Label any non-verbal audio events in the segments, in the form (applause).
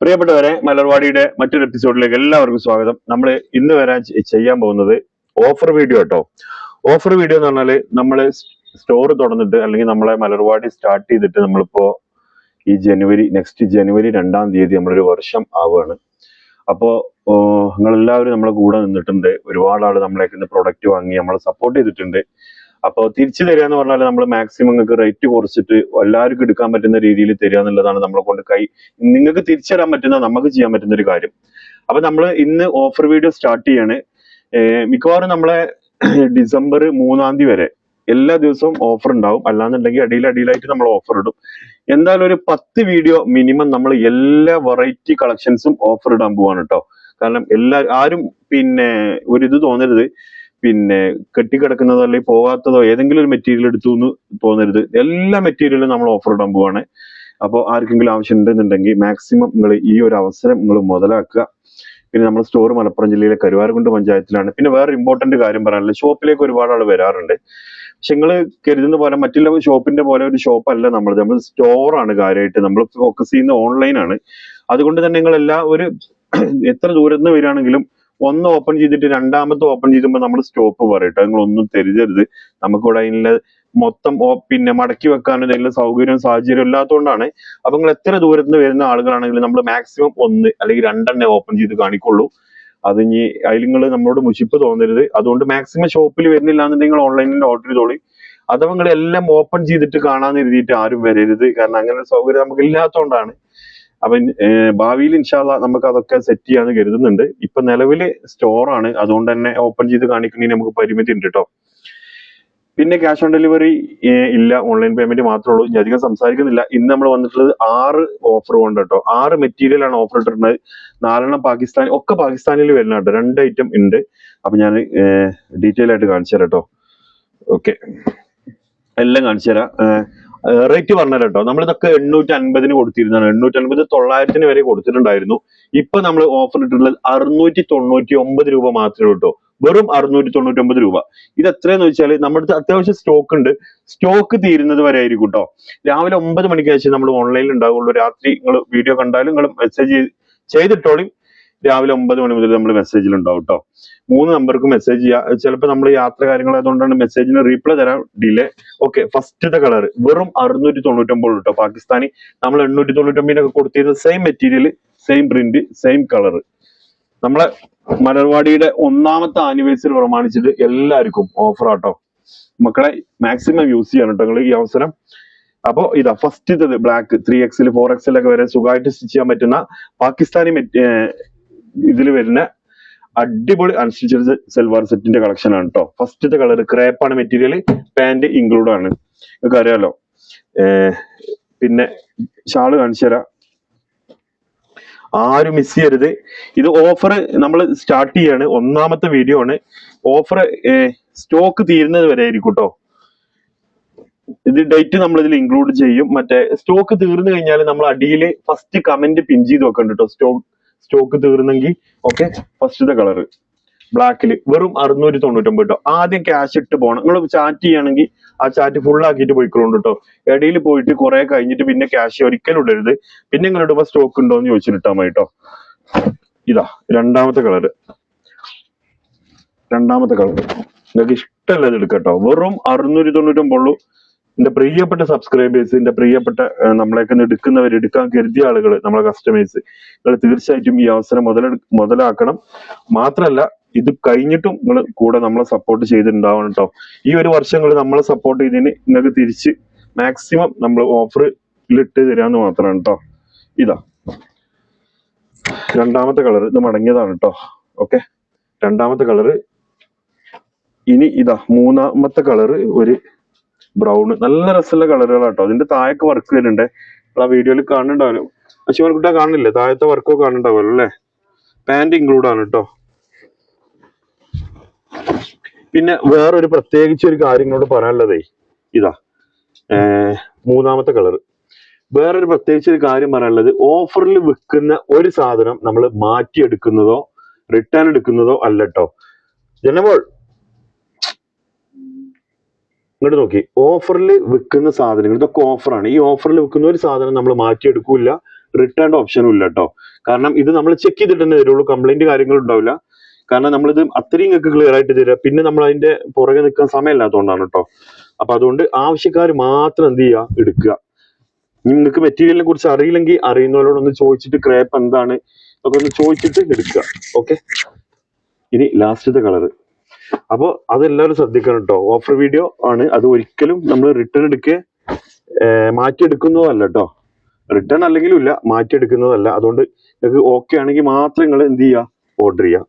പ്രിയപ്പെട്ടവരെ മലർവാടിയുടെ മറ്റൊരു എപ്പിസോഡിലേക്ക് എല്ലാവർക്കും സ്വാഗതം. നമ്മൾ ഇന്ന് വരാൻ ചെയ്യാൻ പോകുന്നത് ഓഫർ വീഡിയോ കേട്ടോ ഓഫർ വീഡിയോ എന്ന് പറഞ്ഞാൽ നമ്മൾ സ്റ്റോർ തുറന്നിട്ട് അല്ലെങ്കിൽ നമ്മളെ മലർവാടി സ്റ്റാർട്ട് ചെയ്തിട്ട് നമ്മളിപ്പോ ഈ ജനുവരി നെക്സ്റ്റ് ജനുവരി രണ്ടാം തീയതി നമ്മളൊരു വർഷം ആവുകയാണ്. അപ്പോ നിങ്ങളെല്ലാവരും നമ്മളെ കൂടെ നിന്നിട്ടുണ്ട്. ഒരുപാട് ആൾ നമ്മളെ പ്രൊഡക്റ്റ് വാങ്ങി നമ്മളെ സപ്പോർട്ട് ചെയ്തിട്ടുണ്ട്. അപ്പോൾ തിരിച്ചു തരിക എന്ന് പറഞ്ഞാൽ നമ്മൾ മാക്സിമം നിങ്ങൾക്ക് റേറ്റ് കുറച്ചിട്ട് എല്ലാവർക്കും എടുക്കാൻ പറ്റുന്ന രീതിയിൽ തരിക എന്നുള്ളതാണ് നമ്മളെ കൊണ്ട് കൈ നിങ്ങൾക്ക് തിരിച്ചു തരാൻ പറ്റുന്ന നമുക്ക് ചെയ്യാൻ പറ്റുന്ന ഒരു കാര്യം. അപ്പൊ നമ്മൾ ഇന്ന് ഓഫർ വീഡിയോ സ്റ്റാർട്ട് ചെയ്യാണ്. മിക്കവാറും നമ്മളെ (clears throat) ഡിസംബർ മൂന്നാം തീയതി വരെ എല്ലാ ദിവസവും ഓഫർ ഉണ്ടാവും. അല്ലാന്നുണ്ടെങ്കിൽ അടിയിൽ അടിയിലായിട്ട് നമ്മൾ ഓഫർ ഇടും. എന്തായാലും ഒരു പത്ത് വീഡിയോ മിനിമം നമ്മൾ എല്ലാ വെറൈറ്റി കളക്ഷൻസും ഓഫർ ഇടാൻ പോവാണ് കേട്ടോ കാരണം എല്ലാ ആരും പിന്നെ ഒരു ഇത് തോന്നരുത്. പിന്നെ കെട്ടിക്കിടക്കുന്നതോ അല്ലെങ്കിൽ പോകാത്തതോ ഏതെങ്കിലും ഒരു മെറ്റീരിയൽ എടുത്തു എന്ന് തോന്നരുത്. എല്ലാ മെറ്റീരിയലും നമ്മൾ ഓഫർ ഇടാൻ പോവാണ്. അപ്പോൾ ആർക്കെങ്കിലും ആവശ്യം ഉണ്ടെന്നുണ്ടെങ്കിൽ മാക്സിമം നിങ്ങൾ ഈ ഒരു അവസരം നിങ്ങൾ മുതലാക്കുക. പിന്നെ നമ്മുടെ സ്റ്റോർ മലപ്പുറം ജില്ലയിലെ കരുവാരക്കുണ്ട് പഞ്ചായത്തിലാണ്. പിന്നെ വേറെ ഇമ്പോർട്ടന്റ് കാര്യം പറയാനുള്ളത്. ഷോപ്പിലേക്ക് ഒരുപാട് ആൾ വരാറുണ്ട്. പക്ഷെ നിങ്ങൾ കരുതുന്ന പോലെ മറ്റുള്ള ഷോപ്പിന്റെ പോലെ ഒരു ഷോപ്പ് അല്ല നമ്മൾ നമ്മൾ സ്റ്റോറാണ് കാര്യമായിട്ട്. നമ്മൾ ഫോക്കസ് ചെയ്യുന്ന ഓൺലൈനാണ് അതുകൊണ്ട് തന്നെ നിങ്ങൾ എല്ലാ ഒരു (clears throat) എത്ര ദൂരത്ത് നിന്ന് വരികയാണെങ്കിലും ഒന്ന് ഓപ്പൺ ചെയ്തിട്ട് രണ്ടാമത്തെ ഓപ്പൺ ചെയ്യുമ്പോൾ നമ്മൾ സ്റ്റോപ്പ് പറയട്ടെ നിങ്ങൾ ഒന്നും തരുതരുത്. നമുക്കിവിടെ അതിനുള്ള മൊത്തം പിന്നെ മടക്കി വെക്കാനും എന്തെങ്കിലും സൗകര്യവും സാഹചര്യവും ഇല്ലാത്തതുകൊണ്ടാണ് അപ്പൊ നിങ്ങൾ എത്ര ദൂരത്ത് നിന്ന് വരുന്ന ആളുകളാണെങ്കിലും നമ്മൾ മാക്സിമം ഒന്ന് അല്ലെങ്കിൽ രണ്ടെണ്ണം ഓപ്പൺ ചെയ്ത് കാണിക്കുള്ളൂ. അത് ഇനി അതിൽ നിങ്ങൾ നമ്മളോട് മുഷിപ്പ് തോന്നരുത്. അതുകൊണ്ട് മാക്സിമം ഷോപ്പിൽ വരുന്നില്ല എന്നുണ്ടെങ്കിൽ ഓൺലൈനിൽ ഓർഡർ ചെയ്തോളി. അഥവാ നിങ്ങൾ എല്ലാം ഓപ്പൺ ചെയ്തിട്ട് കാണാൻ എഴുതിയിട്ട് ആരും വരരുത്. കാരണം അങ്ങനെ സൗകര്യം നമുക്ക് ഇല്ലാത്തതുകൊണ്ടാണ് അപ്പൊ ഭാവിയിൽ ഇൻഷാല്ല നമുക്ക് അതൊക്കെ സെറ്റ് ചെയ്യാന്ന് കരുതുന്നുണ്ട്. ഇപ്പൊ നിലവിൽ സ്റ്റോറാണ് അതുകൊണ്ട് തന്നെ ഓപ്പൺ ചെയ്ത് കാണിക്കുന്നതിന് നമുക്ക് പരിമിതി ഉണ്ട് കേട്ടോ പിന്നെ ക്യാഷ് ഓൺ ഡെലിവറി ഇല്ല. ഓൺലൈൻ പേയ്മെന്റ് മാത്രമേ ഉള്ളൂ. ഞാൻ അധികം സംസാരിക്കുന്നില്ല. ഇന്ന് നമ്മൾ വന്നിട്ടുള്ളത് ആറ് ഓഫർ കൊണ്ട് കേട്ടോ ആറ് മെറ്റീരിയൽ ആണ് ഓഫർ ഇട്ടിട്ടുള്ളത് നാലെണ്ണം പാകിസ്ഥാൻ ഒക്കെ പാകിസ്ഥാനിൽ വരുന്ന കേട്ടോ. രണ്ട് ഐറ്റം ഉണ്ട്. അപ്പൊ ഞാൻ ഡീറ്റെയിൽ ആയിട്ട് കാണിച്ചു തരാം കേട്ടോ ഓക്കെ എല്ലാം കാണിച്ചു തരാം. റേറ്റ് പറഞ്ഞുതരാം കേട്ടോ നമ്മളിതൊക്കെ എണ്ണൂറ്റി അൻപതിന് കൊടുത്തിരുന്നതാണ്. എണ്ണൂറ്റി അൻപത് തൊള്ളായിരത്തിന് വരെ കൊടുത്തിട്ടുണ്ടായിരുന്നു. ഇപ്പൊ നമ്മൾ ഓഫർ ഇട്ടിട്ടുള്ളത് അറുന്നൂറ്റി തൊണ്ണൂറ്റി ഒമ്പത് രൂപ മാത്രമേ കേട്ടോ. വെറും അറുന്നൂറ്റി തൊണ്ണൂറ്റി ഒമ്പത് രൂപ. ഇത് എത്രയെന്ന് വെച്ചാൽ നമ്മുടെ അടുത്ത് അത്യാവശ്യം സ്റ്റോക്ക് ഉണ്ട്. സ്റ്റോക്ക് തീരുന്നത് വരെ ആയിരിക്കും കേട്ടോ. രാവിലെ ഒമ്പത് മണിക്ക് ശേഷം നമ്മൾ ഓൺലൈനിൽ ഉണ്ടാവുള്ളൂ. രാത്രി നിങ്ങൾ വീഡിയോ കണ്ടാലും നിങ്ങൾ മെസ്സേജ് ചെയ്തിട്ടോളി. രാവിലെ ഒമ്പത് മണി മുതൽ നമ്മൾ മെസ്സേജിൽ ഉണ്ടാവും കേട്ടോ മൂന്ന് നമ്പർക്ക് മെസ്സേജ് ചെയ്യുക ചിലപ്പോൾ നമ്മൾ യാത്ര കാര്യങ്ങൾ ആയതുകൊണ്ടാണ് മെസ്സേജിന് റീപ്ലൈ തരാൻ ഡിലേ ഓക്കെ ഫസ്റ്റത്തെ കളർ വെറും അറുന്നൂറ്റി തൊണ്ണൂറ്റൊമ്പത് കേട്ടോ പാകിസ്ഥാനി നമ്മൾ എണ്ണൂറ്റി തൊണ്ണൂറ്റൊമ്പതിനൊക്കെ കൊടുത്തിരുന്ന same material same print same colour നമ്മളെ മലർവാടിയുടെ ഒന്നാമത്തെ ആനിവേഴ്സറി പ്രമാണിച്ചിട്ട് എല്ലാവർക്കും ഓഫർ ആട്ടോ. മക്കളെ മാക്സിമം യൂസ് ചെയ്യണം കേട്ടോ നിങ്ങൾ ഈ അവസരം. അപ്പോ ഇതാ ഫസ്റ്റ് ഇത് ബ്ലാക്ക് ത്രീ എക്സിൽ ഫോർ എക്സിലൊക്കെ വരെ സുഖമായിട്ട് സ്റ്റിച്ച് ചെയ്യാൻ പറ്റുന്ന പാകിസ്ഥാനി ഇതിൽ വരുന്ന അടിപൊളി അൺസ്റ്റിച്ചഡ് സെൽവാർ സെറ്റിന്റെ കളക്ഷൻ ആണ് കേട്ടോ ഫസ്റ്റത്തെ കളർ ആണ് മെറ്റീരിയൽ പാന്റ് ഇൻക്ലൂഡ് ആണ്. നിങ്ങൾക്ക് അറിയാലോ പിന്നെ ഷാൾ കാണിച്ചു തരാം. ആരും മിസ് ചെയ്യരുത്. ഇത് ഓഫർ നമ്മൾ സ്റ്റാർട്ട് ചെയ്യാണ്. ഒന്നാമത്തെ വീഡിയോ ആണ്. ഓഫർ സ്റ്റോക്ക് തീരുന്നത് വരെ ആയിരിക്കും കേട്ടോ ഇത് ഡേറ്റ് നമ്മൾ ഇതിൽ ഇൻക്ലൂഡ് ചെയ്യും. മറ്റേ സ്റ്റോക്ക് തീർന്നു കഴിഞ്ഞാൽ നമ്മൾ അടിയിൽ ഫസ്റ്റ് കമന്റ് പിൻ ചെയ്ത് വെക്കണ്ട കേട്ടോ സ്റ്റോക്ക് സ്റ്റോക്ക് തീർന്നെങ്കിൽ ഓക്കെ ഫസ്റ്റത്തെ കളറ് ബ്ലാക്കിൽ വെറും അറുന്നൂറ്റി തൊണ്ണൂറ്റൊമ്പത് കേട്ടോ ആദ്യം ക്യാഷ് ഇട്ട് പോകണം നിങ്ങൾ ചാറ്റ് ചെയ്യുകയാണെങ്കിൽ ആ ചാറ്റ് ഫുൾ ആക്കിയിട്ട് പോയിക്കോളുണ്ട് കേട്ടോ ഇടയിൽ പോയിട്ട് കുറെ കഴിഞ്ഞിട്ട് പിന്നെ ക്യാഷ് ഒരിക്കലും ഇടരുത്. പിന്നെ നിങ്ങൾ ഇടുമ്പോൾ സ്റ്റോക്ക് ഉണ്ടോ എന്ന് ചോദിച്ചിട്ടാ മതി ഇതാ രണ്ടാമത്തെ കളറ് രണ്ടാമത്തെ കളർ നിങ്ങൾക്ക് ഇഷ്ടമല്ലത് എടുക്കട്ടോ വെറും അറുന്നൂറ്റി തൊണ്ണൂറ്റൊമ്പുള്ളൂ എന്റെ പ്രിയപ്പെട്ട സബ്സ്ക്രൈബേഴ്സ് എന്റെ പ്രിയപ്പെട്ട നമ്മളെയൊക്കെ എടുക്കുന്നവർ എടുക്കാൻ കരുതിയ ആളുകൾ നമ്മളെ കസ്റ്റമേഴ്സ് നിങ്ങൾ തീർച്ചയായിട്ടും ഈ അവസരം മുതലെടു മുതലാക്കണം. മാത്രല്ല ഇത് കഴിഞ്ഞിട്ടും നിങ്ങൾ കൂടെ നമ്മളെ സപ്പോർട്ട് ചെയ്തിട്ടുണ്ടാവണം കേട്ടോ ഈ ഒരു വർഷങ്ങൾ നമ്മളെ സപ്പോർട്ട് ചെയ്തതിന് നിങ്ങൾക്ക് തിരിച്ച് മാക്സിമം നമ്മൾ ഓഫറിലിട്ട് തരാന്ന് മാത്രമാണ് കേട്ടോ ഇതാ. രണ്ടാമത്തെ കളർ ഇത് മടങ്ങിയതാണ് കേട്ടോ ഓക്കെ രണ്ടാമത്തെ കളറ് ഇനി ഇതാ മൂന്നാമത്തെ കളറ് ഒരു ബ്രൗൺ നല്ല രസമുള്ള കളറുകളാട്ടോ. അതിന്റെ താഴൊക്കെ വർക്ക് വരുന്നുണ്ട് ആ വീഡിയോയിൽ കാണുന്നുണ്ടാവല്ലോ. അശ്വൻകുട്ട കാണില്ലേ താഴത്തെ വർക്കോ കാണുന്നുണ്ടാവുമല്ലോ അല്ലേ? പാന്റ് ഇൻക്ലൂഡ് ആണ് കേട്ടോ പിന്നെ വേറൊരു പ്രത്യേകിച്ച് ഒരു കാര്യം കൂടെ പറയാനുള്ളതേ ഇതാ. മൂന്നാമത്തെ കളർ വേറൊരു പ്രത്യേകിച്ച് ഒരു കാര്യം പറയാനുള്ളത് ഓഫറിൽ വിൽക്കുന്ന ഒരു സാധനം നമ്മൾ മാറ്റിയെടുക്കുന്നതോ റിട്ടേൺ എടുക്കുന്നതോ അല്ലട്ടോ ജനമോൾ ഇങ്ങോട്ട് നോക്കി. ഓഫറിൽ വിൽക്കുന്ന സാധനങ്ങൾ ഇതൊക്കെ ഓഫറാണ്. ഈ ഓഫറിൽ വിൽക്കുന്ന ഒരു സാധനം നമ്മൾ മാറ്റിയെടുക്കൂല റിട്ടേൺ ഓപ്ഷനും ഇല്ല കേട്ടോ കാരണം ഇത് നമ്മൾ ചെക്ക് ചെയ്തിട്ട് തന്നെ തരുള്ളൂ. കംപ്ലൈന്റ് കാര്യങ്ങൾ ഉണ്ടാവില്ല. കാരണം നമ്മളിത് അത്രയും നിങ്ങൾക്ക് ക്ലിയർ ആയിട്ട് തരിക. പിന്നെ നമ്മൾ അതിന്റെ പുറകെ നിൽക്കാൻ സമയമില്ലാത്തതുകൊണ്ടാണ് കേട്ടോ അപ്പൊ അതുകൊണ്ട് ആവശ്യക്കാർ മാത്രം എന്ത് ചെയ്യുക എടുക്കുക. നിങ്ങൾക്ക് മെറ്റീരിയലിനെ കുറിച്ച് അറിയില്ലെങ്കിൽ അറിയുന്നവരോടൊന്ന് ചോദിച്ചിട്ട് ക്രേപ്പ് എന്താണ്? ഒക്കെ ഒന്ന് ചോദിച്ചിട്ട് എടുക്കുക. ഓക്കെ ഇനി ലാസ്റ്റത്തെ കളർ അപ്പോൾ അതെല്ലാവരും ശ്രദ്ധിക്കണം കേട്ടോ ഓഫർ വീഡിയോ ആണ്. അത് ഒരിക്കലും നമ്മൾ റിട്ടേൺ എടുക്കുക മാറ്റിയെടുക്കുന്നതല്ല കേട്ടോ റിട്ടേൺ അല്ലെങ്കിലും ഇല്ല മാറ്റിയെടുക്കുന്നതല്ല. അതുകൊണ്ട് നിങ്ങൾക്ക് ഓക്കെ ആണെങ്കിൽ മാത്രം നിങ്ങൾ എന്ത് ചെയ്യുക ഓർഡർ ചെയ്യുക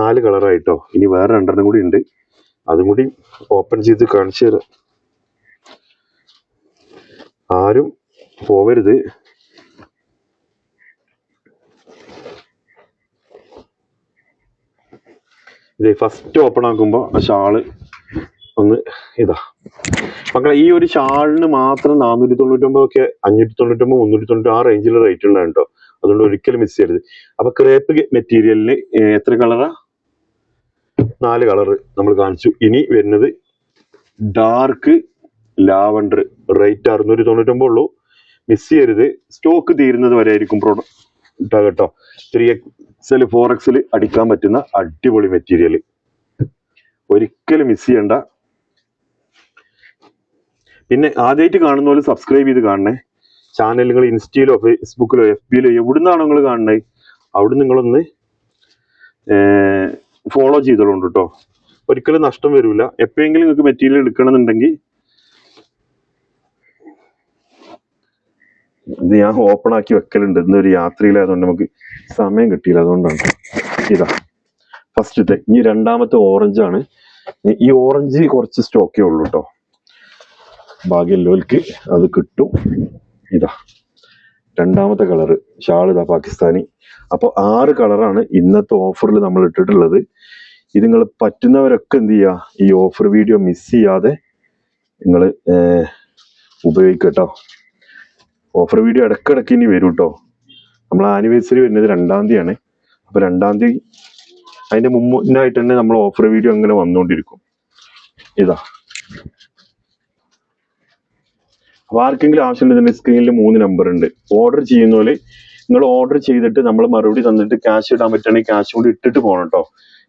നാല് കളറായിട്ടോ ഇനി വേറെ രണ്ടെണ്ണം കൂടി ഉണ്ട്. അതും കൂടി ഓപ്പൺ ചെയ്ത് കാണിച്ചു തരാം. ആരും പോവരുത്. ഇത് ഫസ്റ്റ് ഓപ്പൺ ആക്കുമ്പോൾ ആ ഷാൾ ഒന്ന് ഇതാ. മക്കളെ ഈ ഒരു ഷാളിന് മാത്രം നാനൂറ്റി തൊണ്ണൂറ്റൊമ്പത് ഒക്കെ അഞ്ഞൂറ്റി തൊണ്ണൂറ്റൊമ്പത് മുന്നൂറ്റി തൊണ്ണൂറ്റി ആ റേഞ്ചിൽ റേറ്റ് ഉള്ളതാണ് കേട്ടോ അതുകൊണ്ട് ഒരിക്കലും മിസ് ചെയ്യരുത്. അപ്പൊ ക്രേപ്പ് മെറ്റീരിയലിന് എത്ര കളറാ നാല് കളർ നമ്മൾ കാണിച്ചു. ഇനി വരുന്നത് ഡാർക്ക് ലാവണ്ടർ റേറ്റ് അറുന്നൂറ്റി തൊണ്ണൂറ്റൊമ്പത് ഉള്ളൂ. മിസ് ചെയ്യരുത്. സ്റ്റോക്ക് തീരുന്നത് വരെ ആയിരിക്കും പ്രോഡക്റ്റ് കേട്ടോ. ത്രീ എക്സൽ ഫോർ എക്സൽ അടിക്കാൻ പറ്റുന്ന അടിപൊളി മെറ്റീരിയൽ ഒരിക്കലും മിസ് ചെയ്യണ്ട. പിന്നെ ആദ്യമായിട്ട് കാണുന്ന പോലെ സബ്സ്ക്രൈബ് ചെയ്ത് കാണണേ. നിങ്ങൾ ഇൻസ്റ്റയിലോ ഫേസ്ബുക്കിലോ എഫ് ബിയിലോ എവിടുന്നാണോ നിങ്ങൾ കാണണേ അവിടെ നിങ്ങളൊന്ന് ഫോളോ ചെയ്തോളൂ കേട്ടോ ഒരിക്കലും നഷ്ടം വരില്ല എപ്പോഴെങ്കിലും നിങ്ങൾക്ക് മെറ്റീരിയൽ എടുക്കണമെന്നുണ്ടെങ്കിൽ ഇത് ഞാൻ ഓപ്പൺ ആക്കി വെക്കലുണ്ട്. ഇന്നൊരു യാത്രയിലായതുകൊണ്ട് നമുക്ക് സമയം കിട്ടിയില്ല. അതുകൊണ്ടാണ് ഇതാ. ഫസ്റ്റത്തെ ഇനി രണ്ടാമത്തെ ഓറഞ്ച് ആണ്. ഈ- ഓറഞ്ച് കുറച്ച് സ്റ്റോക്കേ ഉള്ളൂ കേട്ടോ ഭാഗ്യല്ലോൽക്ക് അത് കിട്ടും. ഇതാ. രണ്ടാമത്തെ കളറ് ഷാൾ ഇതാ പാകിസ്ഥാനി. അപ്പോൾ ആറ് കളറാണ് ഇന്നത്തെ ഓഫറിൽ നമ്മൾ ഇട്ടിട്ടുള്ളത്. ഇത് നിങ്ങൾ പറ്റുന്നവരൊക്കെ എന്ത് ചെയ്യുക ഈ ഓഫർ വീഡിയോ മിസ് ചെയ്യാതെ നിങ്ങൾ ഉപയോഗിക്കുക കേട്ടോ. ഓഫർ വീഡിയോ ഇടക്കിടക്ക് ഇനി വരും കേട്ടോ നമ്മൾ ആനിവേഴ്സറി വരുന്നത് രണ്ടാം തീയതിയാണ്. അപ്പൊ രണ്ടാം തീയതി അതിന്റെ മുമ്പിനായിട്ട് തന്നെ നമ്മൾ ഓഫർ വീഡിയോ അങ്ങനെ വന്നുകൊണ്ടിരിക്കും ഇതാ. അപ്പൊ ആർക്കെങ്കിലും ആവശ്യമുണ്ടെങ്കിൽ സ്ക്രീനിൽ മൂന്ന് നമ്പർ ഉണ്ട്. ഓർഡർ ചെയ്യുന്ന പോലെ നിങ്ങൾ ഓർഡർ ചെയ്തിട്ട് നമ്മൾ മറുപടി തന്നിട്ട് ക്യാഷ് ഇടാൻ പറ്റുകയാണെങ്കിൽ ക്യാഷ് കൂടി ഇട്ടിട്ട് പോകണം കേട്ടോ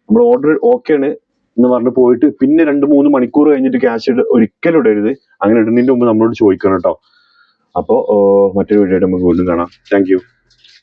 നമ്മൾ ഓർഡർ ഓക്കെ ആണ് എന്ന് പറഞ്ഞ് പോയിട്ട് പിന്നെ രണ്ട് മൂന്ന് മണിക്കൂർ കഴിഞ്ഞിട്ട് ക്യാഷ് ഒരിക്കലും ഇടരുത്. അങ്ങനെ ഇടുന്നതിന്റെ മുമ്പ് നമ്മളോട് ചോദിക്കണം കേട്ടോ അപ്പോൾ മറ്റൊരു വീഡിയോ നമുക്ക് വീണ്ടും കാണാം. താങ്ക്